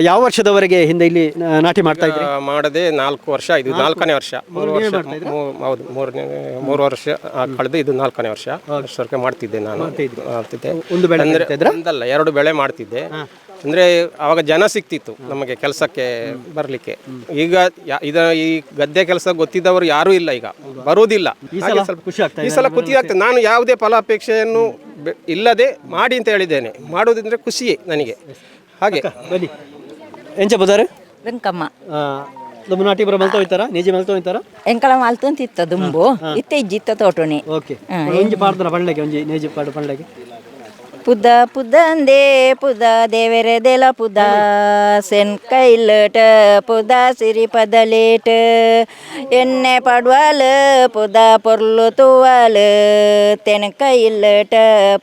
ಯಾವ ವರ್ಷದವರೆಗೆ ಹಿಂದೆ ಇಲ್ಲಿ ನಾಟಿ ಮಾಡ್ತಾ ಇದ್ರಿ? ಮಾಡದೆ ನಾಲ್ಕು ವರ್ಷ ಇದು ನಾಲ್ಕನೇ ವರ್ಷ. ಮೂರು ವರ್ಷ ಮೂ- ಹೌದು ಮೂರನೇ ಮೂರು ವರ್ಷ ಆ, ಕಳೆದು ಇದು ನಾಲ್ಕನೇ ವರ್ಷ. ವರ್ಷಕ್ಕೆ ಮಾಡ್ತಿದ್ದೆ ನಾನು. ಮಾಡ್ತಿದ್ದೆ. ಒಂದು ಬೆಳೆ ಅಂದ್ರೆ? ಒಂದಲ್ಲ ಎರಡು ಬೆಳೆ ಮಾಡ್ತಿದ್ದೆ. ಅಂದ್ರೆ ಅವಾಗ ಜನ ಸಿಕ್ತಿತ್ತು ನಮಗೆ ಕೆಲಸಕ್ಕೆ ಬರಲಿಕ್ಕೆ. ಈಗ ಯಾ- ಇದ ಈ ಗದ್ದೆ ಕೆಲಸ ಗೊತ್ತಿದ್ದವರು ಯಾರೂ ಇಲ್ಲ ಈಗ. ಬರುವುದಿಲ್ಲ. ಹಾಗೆ ಸಲ ಸ್ವಲ್ಪ ಖುಷಿ ಆಗ್ತಾ ಈ ಸಲ ಖುಷಿ ಆಗ್ತದೆ ನಾನು ಯಾವುದೇ ಫಲಾಪೇಕ್ಷೆಯನ್ನು ಬೆ- ಇಲ್ಲದೆ ಮಾಡಿ ಅಂತ ಹೇಳಿದ್ದೇನೆ. ಮಾಡುವುದಂದ್ರೆ ಖುಷಿಯೇ ನನಗೆ. ಹಾಗೆ. ಬನ್ನಿ. ಎಂಚ ಬದಾರೆ ವೆಂಕಮ್ಮ. ನಮ್ಮ ನಾಟಿ ಬರ ಮಲ್ತೋ ಹೋಯ್ತಾರ ನೇಜಿ ಮಲ್ತೋ ಹೋಯ್ತಾರ ಎಂಕಲ ಮಾಲ್ತಂತಿತ್ತ ದುಂಬು. ಇತ್ತೆ ಇಜ್ಜಿತ್ತ ತೋಟುನಿ ಓಕೆ. ಒಂಜಿ ಪಾಡ್ತಾರ ಪಂಡ್ಲೆಗೆ ಒಂಜಿ ನೇಜಿ ಪಾಡು ಪಂಡ್ಲೆಗೆ? ಪುದ ಪುದಂದೆ ಪುದ ದೇವೆರೆ ದೆಲ ಪುದ ಸೆನ್ ಕೈಲಟ ಪುದ ಸಿರಿ ಪದಲೇಟ ಎಣ್ಣೆ ಪಡ್ವಾಲ ಪುದ ಪೊರ್ಲು ತುವಾಲ ತೆನ ಕೈಲಟ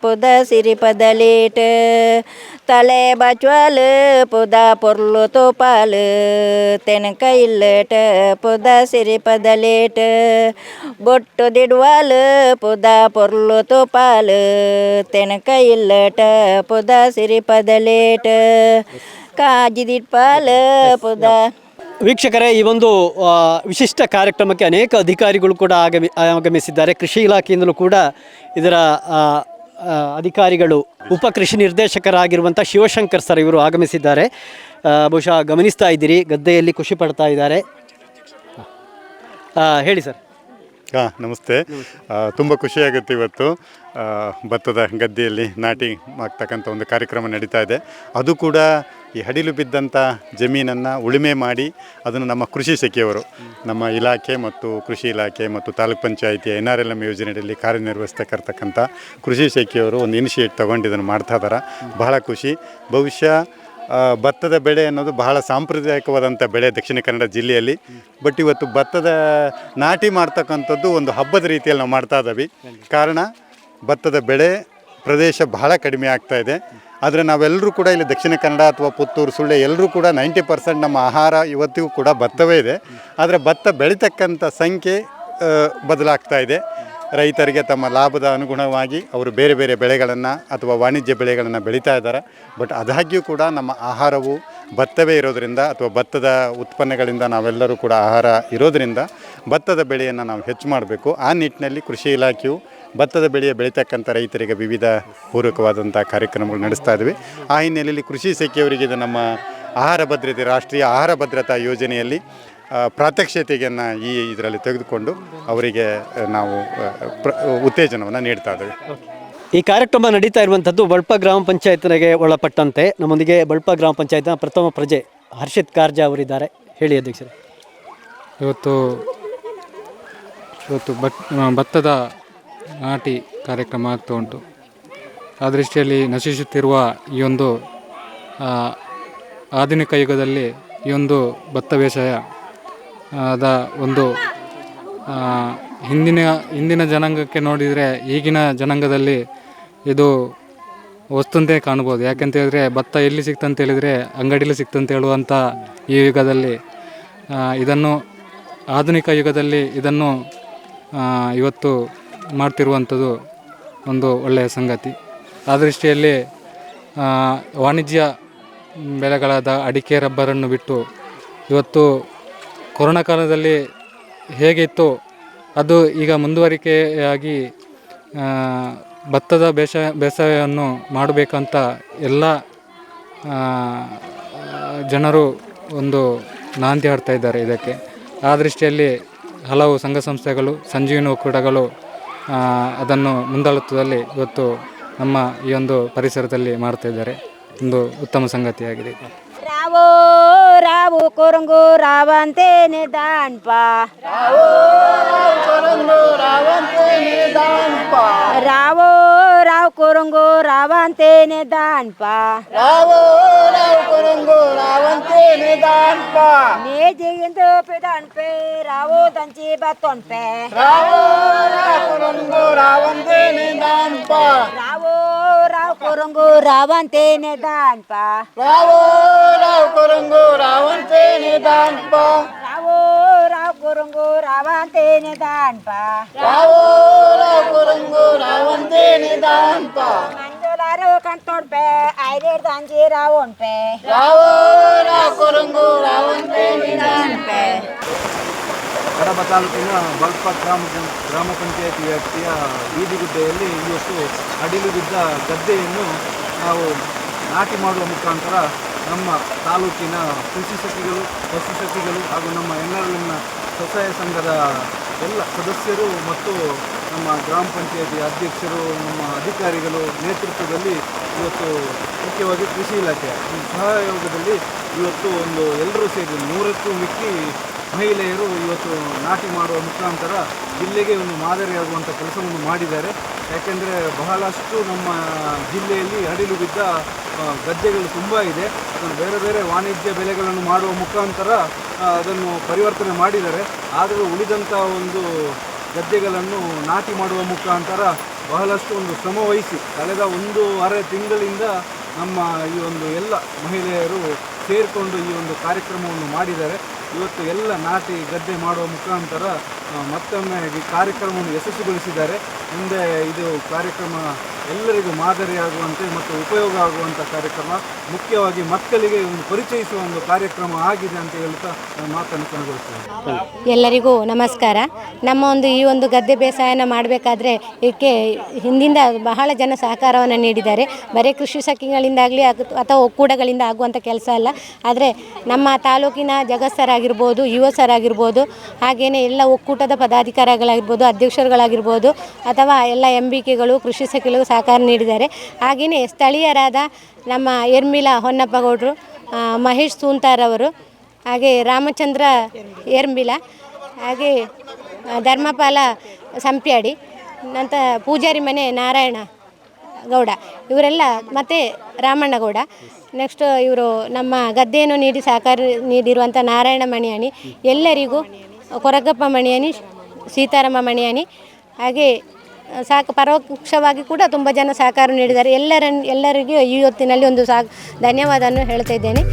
ಪುದ ಸಿರಿ ಪದಲೇಟ ತಲೆ ಬಚ್ವಲ್ ಪುದ ಪೊರ್ಲು ತೋಪಾಲ ತೆನ ಕೈಲಟ ಪುದ ಸಿರಿ ಪದಲೇಟ ಬೊಟ್ಟು ದಿಡ್ವಾಲ್, ಪುದ ಪೊರ್ಲು ತೋಪಾಲ್ ತೆನ ಕೈಲಟ ಪುದ ಸಿರಿ ಪದಲೇಟ ಕಾಜಿದಿಟ್ಪಾಲ ಪುದ ವೀಕ್ಷಕರೇ, ಈ ಒಂದು ವಿಶಿಷ್ಟ ಕಾರ್ಯಕ್ರಮಕ್ಕೆ ಅನೇಕ ಅಧಿಕಾರಿಗಳು ಕೂಡ ಆಗಮಿ, ಆಗಮಿಸಿದ್ದಾರೆ. ಕೃಷಿ ಇಲಾಖೆಯಿಂದಲೂ ಕೂಡ ಇದರ ಅಧಿಕಾರಿಗಳು, ಉಪ ಕೃಷಿ ನಿರ್ದೇಶಕರಾಗಿರುವಂಥ ಶಿವಶಂಕರ್ ಸರ್ ಇವರು ಆಗಮಿಸಿದ್ದಾರೆ. ಬಹುಶಃ ಗಮನಿಸ್ತಾ ಇದ್ದೀರಿ, ಗದ್ದೆಯಲ್ಲಿ ಖುಷಿ ಪಡ್ತಾ ಇದ್ದಾರೆ. ಹೇಳಿ ಸರ್. ಹಾಂ ನಮಸ್ತೆ. ತುಂಬ ಖುಷಿಯಾಗುತ್ತೆ ಇವತ್ತು. ಭತ್ತದ ಗದ್ದೆಯಲ್ಲಿ ನಾಟಿ ಆಗ್ತಕ್ಕಂಥ ಒಂದು ಕಾರ್ಯಕ್ರಮ ನಡೀತಾ ಇದೆ. ಅದು ಕೂಡ ಈ ಹಡಿಲು ಬಿದ್ದಂಥ ಜಮೀನನ್ನು ಉಳುಮೆ ಮಾಡಿ ಅದನ್ನು ನಮ್ಮ ಕೃಷಿ ಸಖಿಯವರು ನಮ್ಮ ಇಲಾಖೆ ಮತ್ತು ಕೃಷಿ ಇಲಾಖೆ ಮತ್ತು taluk panchayat N R L M ಯೋಜನೆಯಲ್ಲಿ ಕಾರ್ಯನಿರ್ವಹಿಸ್ತಕ್ಕಂಥ ಕೃಷಿ ಸಖಿಯವರು ಒಂದು ಇನಿಷಿಯೇಟ್ ತೊಗೊಂಡು ಇದನ್ನು ಮಾಡ್ತಾ ಇದ್ದಾರೆ ಬಹಳ ಖುಷಿ. ಬಹುಶಃ ಆ, ಭತ್ತದ ಬೆಳೆ ಅನ್ನೋದು ಬಹಳ ಸಾಂಪ್ರದಾಯಿಕವಾದಂಥ ಬೆಳೆ ದಕ್ಷಿಣ ಕನ್ನಡ ಜಿಲ್ಲೆಯಲ್ಲಿ. ಬಟ್ ಇವತ್ತು ಭತ್ತದ ನಾಟಿ ಮಾಡ್ತಕ್ಕಂಥದ್ದು ಒಂದು ಹಬ್ಬದ ರೀತಿಯಲ್ಲಿ ನಾವು ಮಾಡ್ತಾ ಇದ್ದೀವಿ. ಕಾರಣ ಭತ್ತದ ಬೆಳೆ ಪ್ರದೇಶ ಬಹಳ ಕಡಿಮೆ ಆಗ್ತಾ ಇದೆ. ಆದರೆ ನಾವೆಲ್ಲರೂ ಕೂಡ ಇಲ್ಲಿ ದಕ್ಷಿಣ ಕನ್ನಡ ಅಥವಾ ಪುತ್ತೂರು ಸುಳ್ಳೆ ಎಲ್ಲರೂ ಕೂಡ ನೈಂಟಿ ಪರ್ಸೆಂಟ್ ನಮ್ಮ ಆಹಾರ ಇವತ್ತಿಗೂ ಕೂಡ ಭತ್ತವೇ ಇದೆ. ಆದರೆ ಭತ್ತ ಬೆಳೀತಕ್ಕಂಥ ಸಂಖ್ಯೆ ಬದಲಾಗ್ತಾ ಇದೆ. ರೈತರಿಗೆ ತಮ್ಮ ಲಾಭದ ಅನುಗುಣವಾಗಿ ಅವರು ಬೇರೆ ಬೇರೆ ಬೆಳೆಗಳನ್ನು ಅಥವಾ ವಾಣಿಜ್ಯ ಬೆಳೆಗಳನ್ನು ಬೆಳೀತಾ ಇದ್ದಾರೆ. ಬಟ್ ಆದಾಗ್ಯೂ ಕೂಡ ನಮ್ಮ ಆಹಾರವು ಭತ್ತವೇ ಇರೋದರಿಂದ ಅಥವಾ ಭತ್ತದ ಉತ್ಪನ್ನಗಳಿಂದ ನಾವೆಲ್ಲರೂ ಕೂಡ ಆಹಾರ ಇರೋದರಿಂದ ಭತ್ತದ ಬೆಳೆಯನ್ನು ನಾವು ಹೆಚ್ಚು ಮಾಡಬೇಕು. ಆ ನಿಟ್ಟಿನಲ್ಲಿ ಕೃಷಿ ಇಲಾಖೆಯು ಭತ್ತದ ಬೆಳೆಯ ಬೆಳೀತಕ್ಕಂಥ ರೈತರಿಗೆ ವಿವಿಧ ಪೂರಕವಾದಂಥ ಕಾರ್ಯಕ್ರಮಗಳು ನಡೆಸ್ತಾ ಇದ್ವಿ. ಆ ಹಿನ್ನೆಲೆಯಲ್ಲಿ ಕೃಷಿ ಸಚಿವರಿಗೆ ಇದು ನಮ್ಮ ಆಹಾರ ಭದ್ರತೆ, ರಾಷ್ಟ್ರೀಯ ಆಹಾರ ಭದ್ರತಾ ಯೋಜನೆಯಲ್ಲಿ ಪ್ರಾತ್ಯಕ್ಷಿತೆಯನ್ನು ಈ ಇದರಲ್ಲಿ ತೆಗೆದುಕೊಂಡು ಅವರಿಗೆ ನಾವು ಪ್ರ ಉತ್ತೇಜನವನ್ನು ನೀಡ್ತಾ ಇದ್ದೇವೆ. ಈ ಕಾರ್ಯಕ್ರಮ ನಡೀತಾ ಇರುವಂಥದ್ದು ಬಳ್ಪ ಗ್ರಾಮ ಪಂಚಾಯತ್ನಿಗೆ ಒಳಪಟ್ಟಂತೆ. ನಮ್ಮೊಂದಿಗೆ ಬಳ್ಪ ಗ್ರಾಮ ಪಂಚಾಯತ್ನ ಪ್ರಥಮ ಪ್ರಜೆ ಹರ್ಷಿತ್ ಕಾರ್ಜಾ ಅವರಿದ್ದಾರೆ. ಹೇಳಿ ಅಧ್ಯಕ್ಷರು. ಇವತ್ತು ಇವತ್ತು ಭತ್ ಭತ್ತದ ನಾಟಿ ಕಾರ್ಯಕ್ರಮ ಆಗ್ತಾ ಉಂಟು. ಆ ದೃಷ್ಟಿಯಲ್ಲಿ ನಶಿಸುತ್ತಿರುವ ಈ ಒಂದು ಆ, ಆಧುನಿಕ ಯುಗದಲ್ಲಿ ಈ ಒಂದು ಭತ್ತ ಬೇಸಾಯ ಅದ ಒಂದು ಹಿಂದಿನ ಹಿಂದಿನ ಜನಾಂಗಕ್ಕೆ ನೋಡಿದರೆ ಈಗಿನ ಜನಾಂಗದಲ್ಲಿ ಇದು ವಸ್ತುಂತೆ ಕಾಣ್ಬೋದು ಯಾಕೆಂತ ಹೇಳಿದ್ರೆ ಭತ್ತ ಎಲ್ಲಿ ಸಿಕ್ತಂತ ಹೇಳಿದರೆ ಅಂಗಡಿಯಲ್ಲಿ ಸಿಕ್ತಂತ ಹೇಳುವಂಥ ಈ ಯುಗದಲ್ಲಿ ಇದನ್ನು ಆಧುನಿಕ ಯುಗದಲ್ಲಿ ಇದನ್ನು ಇವತ್ತು ಮಾಡ್ತಿರುವಂಥದ್ದು ಒಂದು ಒಳ್ಳೆಯ ಸಂಗತಿ. ಆ ದೃಷ್ಟಿಯಲ್ಲಿ ವಾಣಿಜ್ಯ ಬೆಳೆಗಳಾದ ಅಡಿಕೆ, ರಬ್ಬರನ್ನು ಬಿಟ್ಟು ಇವತ್ತು ಕೊರೋನಾ ಕಾಲದಲ್ಲಿ ಹೇಗಿತ್ತು ಅದು ಈಗ ಮುಂದುವರಿಕೆಯಾಗಿ ಭತ್ತದ ಬೇಸಾಯ ಬೇಸಾಯವನ್ನು ಮಾಡಬೇಕಂತ ಎಲ್ಲ ಜನರು ಒಂದು ನಾಂದಿ ಆಡ್ತಾ ಇದ್ದಾರೆ ಇದಕ್ಕೆ. ಆ ದೃಷ್ಟಿಯಲ್ಲಿ ಹಲವು ಸಂಘ ಸಂಸ್ಥೆಗಳು, ಸಂಜೀವಿನಿ ಒಕ್ಕೂಟಗಳು ಅದನ್ನು ಮುಂದಾಳತ್ವದಲ್ಲಿ ಇವತ್ತು ನಮ್ಮ ಈ ಒಂದು ಪರಿಸರದಲ್ಲಿ ಮಾಡ್ತಾ ಇದ್ದಾರೆ. ಒಂದು ಉತ್ತಮ ಸಂಗತಿಯಾಗಿದೆ. రావో రావు కొరంగు రావంతే నిదాన్పా రావో రావు కొరంగు రావంతే నిదాన్పా రావో రావు కొరంగు రావంతే నిదాన్పా నే జిగిందు పిదాన్పే రావో దంచి బత్తోన్పే రావో రావు కొరంగు రావంతే నిదాన్పా కొరంగు రావంతే నేదాన్ పా రావో రావు కొరంగు రావంతే నేదాన్ పా రావో రావు కొరంగు రావంతే నేదాన్ పా రావో రావు కొరంగు రావంతే నేదాన్ పా మంజులారు కంటోడ్ పే ఐరేర్ దాంజీ రావోన్ పే రావో రావు కొరంగు రావంతే కడప తాలూకిన బల్ప గ్రామ ಗ್ರಾಮ ಪಂಚಾಯತ್ ವ್ಯಾಪ್ತಿಯ ಬೀದಿಗುಡ್ಡೆಯಲ್ಲಿ ಇವತ್ತು ಅಡಿಲು ಬಿದ್ದ ಗದ್ದೆಯನ್ನು ನಾವು ನಾಟಿ ಮಾಡುವ ಮುಖಾಂತರ ನಮ್ಮ ತಾಲೂಕಿನ ಕೃಷಿ ಸಚಿಗಳು, ಪಶು ಸಖಿಗಳು ಹಾಗೂ ನಮ್ಮ ಎನ್ ಆರ್ ಎಲ್ನ ಸ್ವಸಹಾಯ ಸಂಘದ ಎಲ್ಲ ಸದಸ್ಯರು ಮತ್ತು ನಮ್ಮ ಗ್ರಾಮ ಪಂಚಾಯತಿ ಅಧ್ಯಕ್ಷರು, ನಮ್ಮ ಅಧಿಕಾರಿಗಳು ನೇತೃತ್ವದಲ್ಲಿ ಇವತ್ತು ಮುಖ್ಯವಾಗಿ ಕೃಷಿ ಇಲಾಖೆ. ಸಹಯೋಗದಲ್ಲಿ ಇವತ್ತು ಒಂದು ಎಲ್ಲರೂ ಸೇರಿ ನೂರಕ್ಕೂ ಮಿಕ್ಕಿ ಮಹಿಳೆಯರು ಇವತ್ತು ನಾಟಿ ಮಾಡುವ ಮುಖಾಂತರ ಜಿಲ್ಲೆಗೆ ಒಂದು ಮಾದರಿಯಾಗುವಂಥ ಕೆಲಸವನ್ನು ಮಾಡಿದ್ದಾರೆ. ಯಾಕೆಂದರೆ ಬಹಳಷ್ಟು ನಮ್ಮ ಜಿಲ್ಲೆಯಲ್ಲಿ ಅಡಿಲು ಬಿದ್ದ ಗದ್ದೆಗಳು ತುಂಬ ಇದೆ. ಅದನ್ನು ಬೇರೆ ಬೇರೆ ವಾಣಿಜ್ಯ ಬೆಳೆಗಳನ್ನು ಮಾಡುವ ಮುಖಾಂತರ ಅದನ್ನು ಪರಿವರ್ತನೆ ಮಾಡಿದ್ದಾರೆ. ಆದರೂ ಉಳಿದಂಥ ಒಂದು ಗದ್ದೆಗಳನ್ನು ನಾಟಿ ಮಾಡುವ ಮುಖಾಂತರ ಬಹಳಷ್ಟು ಒಂದು ಶ್ರಮ ವಹಿಸಿ, ಕಳೆದ ಅರೆ ತಿಂಗಳಿಂದ ನಮ್ಮ ಈ ಒಂದು ಎಲ್ಲ ಮಹಿಳೆಯರು ಸೇರಿಕೊಂಡು ಈ ಒಂದು ಕಾರ್ಯಕ್ರಮವನ್ನು ಮಾಡಿದ್ದಾರೆ. ಇವತ್ತು ಎಲ್ಲ ನಾಟಿ ಗದ್ದೆ ಮಾಡುವ ಮುಖಾಂತರ ಮತ್ತೊಮ್ಮೆ ಈ ಕಾರ್ಯಕ್ರಮವನ್ನು ಯಶಸ್ವಿಗೊಳಿಸಿದ್ದಾರೆ. ಮುಂದೆ ಇದು ಕಾರ್ಯಕ್ರಮ ಎಲ್ಲರಿಗೂ ಮಾದರಿಯಾಗುವಂತೆ ಮತ್ತು ಉಪಯೋಗ ಆಗುವಂಥ ಕಾರ್ಯಕ್ರಮ, ಮುಖ್ಯವಾಗಿ ಮಕ್ಕಳಿಗೆ ಒಂದು ಪರಿಚಯಿಸುವ ಒಂದು ಕಾರ್ಯಕ್ರಮ ಆಗಿದೆ ಅಂತ ಹೇಳ್ತಾ ನಾನು ಮಾತನ್ನು ಕೊನೆಗೊಳಿಸ್ತೇನೆ. ಎಲ್ಲರಿಗೂ ನಮಸ್ಕಾರ. ನಮ್ಮ ಒಂದು ಈ ಒಂದು ಗದ್ದೆ ಬೇಸಾಯನ ಮಾಡಬೇಕಾದ್ರೆ ಇದಕ್ಕೆ ಹಿಂದಿಂದ ಬಹಳ ಜನ ಸಹಕಾರವನ್ನು ನೀಡಿದ್ದಾರೆ. ಬರೀ ಕೃಷಿ ಸಖಿಗಳಿಂದಾಗಲಿ ಅಥವಾ ಒಕ್ಕೂಟಗಳಿಂದ ಆಗುವಂಥ ಕೆಲಸ ಅಲ್ಲ. ಆದರೆ ನಮ್ಮ ತಾಲೂಕಿನ ಜಗತ್ಸರಾಗಿರ್ಬೋದು ಯುವಸರಾಗಿರ್ಬೋದು ಹಾಗೆಯೇ ಎಲ್ಲ ಒಕ್ಕೂಟದ ಪದಾಧಿಕಾರಿಗಳಾಗಿರ್ಬೋದು, ಅಧ್ಯಕ್ಷರುಗಳಾಗಿರ್ಬೋದು, ಅಥವಾ ಎಲ್ಲ ಎಂ ಬಿ ಕೆಗಳು ಕೃಷಿ ಸಖಿಗಳು ಸಹಕಾರ ನೀಡಿದ್ದಾರೆ. ಹಾಗೆಯೇ ಸ್ಥಳೀಯರಾದ ನಮ್ಮ ಎರ್ಮಿಲಾ ಹೊನ್ನಪ್ಪಗೌಡರು ಮಹೇಶ್ ಸೂಂತಾರವರು ಹಾಗೆ ರಾಮಚಂದ್ರ ಎರ್ಮಿಲ, ಹಾಗೆ ಧರ್ಮಪಾಲ ಸಂಪ್ಯಾಡಿ ನಂತರ ಪೂಜಾರಿ ಮನೆ ನಾರಾಯಣ ಗೌಡ, ಇವರೆಲ್ಲ ಮತ್ತು ರಾಮಣ್ಣ ಗೌಡ. ನೆಕ್ಸ್ಟ್ ಇವರು ನಮ್ಮ ಗದ್ದೆಯನ್ನು ನೀಡಿ ಸಹಕಾರ ನೀಡಿರುವಂಥ ನಾರಾಯಣ ಮಣಿಯಾಣಿ, ಎಲ್ಲರಿಗೂ ಕೊರಗಪ್ಪ ಮಣಿಯಾಣಿ, ಸೀತಾರಾಮ ಮಣಿಯಾಣಿ, ಹಾಗೆ ಸಾಕು ಪರೋಕ್ಷವಾಗಿ ಕೂಡ ತುಂಬ ಜನ ಸಹಕಾರ ನೀಡಿದ್ದಾರೆ. ಎಲ್ಲರನ್ನು ಎಲ್ಲರಿಗೂ ಈ ಹೊತ್ತಿನಲ್ಲಿ ಒಂದು ಸಾ ಧನ್ಯವಾದವನ್ನು ಹೇಳ್ತಾ ಇದ್ದೇನೆ.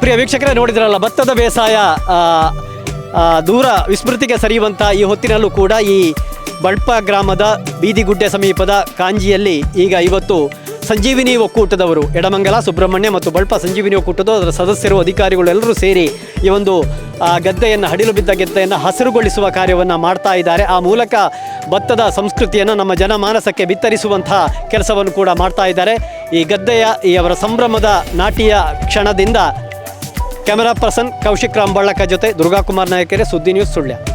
ಪ್ರಿಯ ವೀಕ್ಷಕರೇ, ನೋಡಿದ್ರಲ್ಲ, ಭತ್ತದ ಬೇಸಾಯ ದೂರ ವಿಸ್ಮೃತಿಗೆ ಸರಿಯುವಂಥ ಈ ಹೊತ್ತಿನಲ್ಲೂ ಕೂಡ ಈ ಬಳ್ಪ ಗ್ರಾಮದ ಬೀದಿಗುಡ್ಡೆ ಸಮೀಪದ ಕಾಂಜಿಯಲ್ಲಿ ಈಗ ಇವತ್ತು ಸಂಜೀವಿನಿ ಒಕ್ಕೂಟದವರು, ಎಡಮಂಗಲ, ಸುಬ್ರಹ್ಮಣ್ಯ ಮತ್ತು ಬಳ್ಪ ಸಂಜೀವಿನಿ ಒಕ್ಕೂಟದ ಅದರ ಸದಸ್ಯರು, ಅಧಿಕಾರಿಗಳು ಎಲ್ಲರೂ ಸೇರಿ ಈ ಒಂದು ಗದ್ದೆಯನ್ನು, ಹಡಿಲು ಬಿದ್ದ ಗದ್ದೆಯನ್ನು ಹಸಿರುಗೊಳಿಸುವ ಕಾರ್ಯವನ್ನು ಮಾಡ್ತಾ ಇದ್ದಾರೆ. ಆ ಮೂಲಕ ಭತ್ತದ ಸಂಸ್ಕೃತಿಯನ್ನು ನಮ್ಮ ಜನಮಾನಸಕ್ಕೆ ಬಿತ್ತರಿಸುವಂತಹ ಕೆಲಸವನ್ನು ಕೂಡ ಮಾಡ್ತಾ ಇದ್ದಾರೆ. ಈ ಗದ್ದೆಯ, ಈ ಅವರ ಸಂಭ್ರಮದ ನಾಟಿಯ ಕ್ಷಣದಿಂದ ಕ್ಯಾಮರಾ ಪರ್ಸನ್ ಕೌಶಿಕ್ ರಾಮ್ ಜೊತೆ ದುರ್ಗಾಕುಮಾರ್ ನಾಯಕರೇ ಸುದ್ದಿ ನ್ಯೂಸ್ ಸುಳ್ಯ.